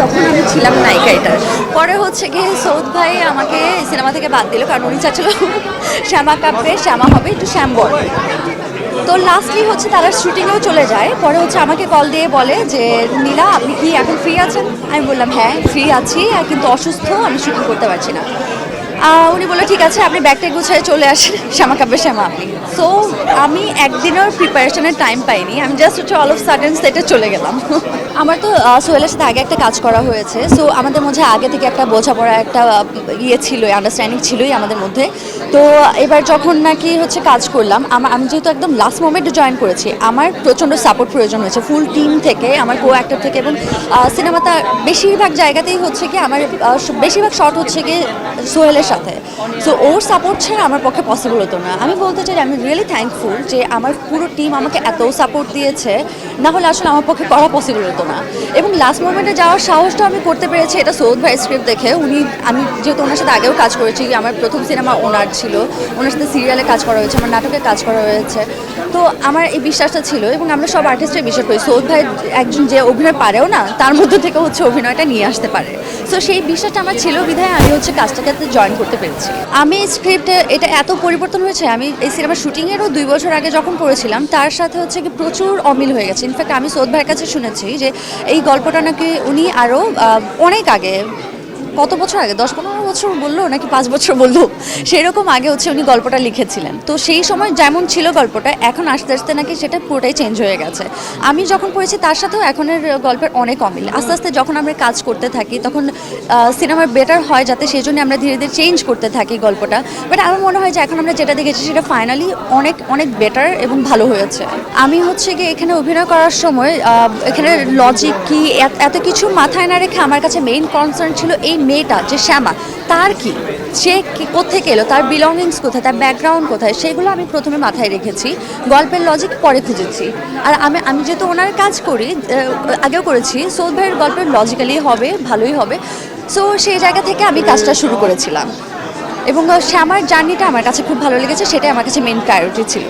তখন আমি ছিলাম নায়িকা এটার পরে হচ্ছে গিয়ে সৌদ ভাই আমাকে সিনেমা থেকে বাদ দিল, কারণ উনি চাচ্ছিল শ্যামা কাপড়ে শ্যামা হবে, একটু শ্যাম বল তো লাস্টলি হচ্ছে তারা শুটিংয়েও চলে যায়। পরে হচ্ছে আমাকে কল দিয়ে বলে যে, নীলা, আপনি কি এখন ফ্রি আছেন? আমি বললাম হ্যাঁ ফ্রি আছি কিন্তু অসুস্থ, আমি শুটিং করতে পারছি না। উনি বলল, ঠিক আছে, আপনি ব্যাগটা গুছিয়ে চলে আসেন, শ্যামা কাপে শ্যামা। আপনি সো আমি একদিনের প্রিপারেশনের টাইম পাইনি, আমি জাস্ট হচ্ছে অল অফ সাডেন সেটে চলে গেলাম। আমার তো সোহেলের সাথে আগে একটা কাজ করা হয়েছে সো আমাদের মধ্যে আগে থেকে একটা বোঝাপড়া, একটা ইয়ে ছিল আন্ডারস্ট্যান্ডিং ছিলই আমাদের মধ্যে। তো এবার যখন নাকি হচ্ছে কাজ করলাম আমার আমি যেহেতু একদম লাস্ট মোমেন্টে জয়েন করেছি, আমার প্রচণ্ড সাপোর্ট প্রয়োজন হয়েছে ফুল টিম থেকে, আমার কো অ্যাক্টর থেকে এবং সিনেমাটা বেশিরভাগ জায়গাতেই হচ্ছে কি, আমার বেশিরভাগ শট হচ্ছে কি, সোহেলের সাথে। সো ওর সাপোর্ট ছাড়া আমার পক্ষে পসিবল হতো না। আমি বলতে চাই আমি রিয়েলি থ্যাঙ্কফুল যে, আমার পুরো টিম আমাকে এত সাপোর্ট দিয়েছে। না হলে আসলে আমার পক্ষে করা পসিবল হতো না। এবং লাস্ট মোমেন্টে যাওয়ার সাহসটা আমি করতে পেরেছি। এটা সৌদ ভাই স্ক্রিপ্ট দেখে। উনি, আমি যেহেতু ওনার সাথে আগেও কাজ করেছি, আমার প্রথম সিনেমা ওনার ছিল। ওনার সাথে সিরিয়ালে কাজ করা হয়েছে, আমার নাটকে কাজ করা হয়েছে। তো আমার এই বিশ্বাসটা ছিল এবং আমরা সব আর্টিস্টের বিশ্বাস করি। সৌদ ভাই একজন যে অভিনয় পারেও না, তার মধ্যে থেকে হচ্ছে অভিনয়টা নিয়ে আসতে পারে। সো সেই বিশ্বাসটা আমার ছিল বিধায় আমি হচ্ছে কাজটাকে জয়েন করতে পেরেছি। আমি স্ক্রিপ্টে এটা এত পরিবর্তন হয়েছে, আমি এই সিনেমার শুটিংয়েরও দুই বছর আগে যখন পড়েছিলাম, তার সাথে হচ্ছে কি প্রচুর অমিল হয়ে গেছে। ইনফ্যাক্ট আমি সৌদ ভাইয়ের কাছে শুনেছি যে এই গল্পটা নাকি উনি আরও অনেক আগে কত বছর আগে? দশ পনেরো বছর বলল নাকি পাঁচ বছর বলল? সেরকম আগে হচ্ছে উনি গল্পটা লিখেছিলেন। তো সেই সময় যেমন ছিল গল্পটা, এখন আস্তে আস্তে নাকি সেটা পুরোটাই চেঞ্জ হয়ে গেছে। আমি যখন পড়েছি তার সাথেও এখনের গল্পের অনেক অমিল। আস্তে আস্তে যখন আমরা কাজ করতে থাকি, তখন সিনেমার বেটার হয় যাতে সেই জন্য আমরা ধীরে ধীরে চেঞ্জ করতে থাকি গল্পটা। বাট আমার মনে হয় যে এখন আমরা যেটা দেখেছি সেটা ফাইনালি অনেক অনেক বেটার এবং ভালো হয়েছে। আমি হচ্ছে গিয়ে এখানে অভিনয় করার সময় এখানে লজিক কি, এত- এত কিছু মাথায় না রেখে আমার কাছে মেইন কনসার্ন ছিল এই মেয়েটা, যে শ্যামা, তার কি? সে কোথেকে এলো? তার বিলঙ্গিংস কোথায়? তার ব্যাকগ্রাউন্ড কোথায়? সেগুলো আমি প্রথমে মাথায় রেখেছি। গল্পের লজিক পরে খুঁজেছি। আর আমি আমি যেহেতু ওনার কাজ করি আগেও করেছি সৌদ ভাইয়ের গল্পের লজিক্যালি হবে, ভালোই হবে। সো সেই জায়গা থেকে আমি কাজটা শুরু করেছিলাম। এবং শ্যামার জার্নিটা আমার কাছে খুব ভালো লেগেছে, সেটাই আমার কাছে মেন প্রায়োরিটি ছিল।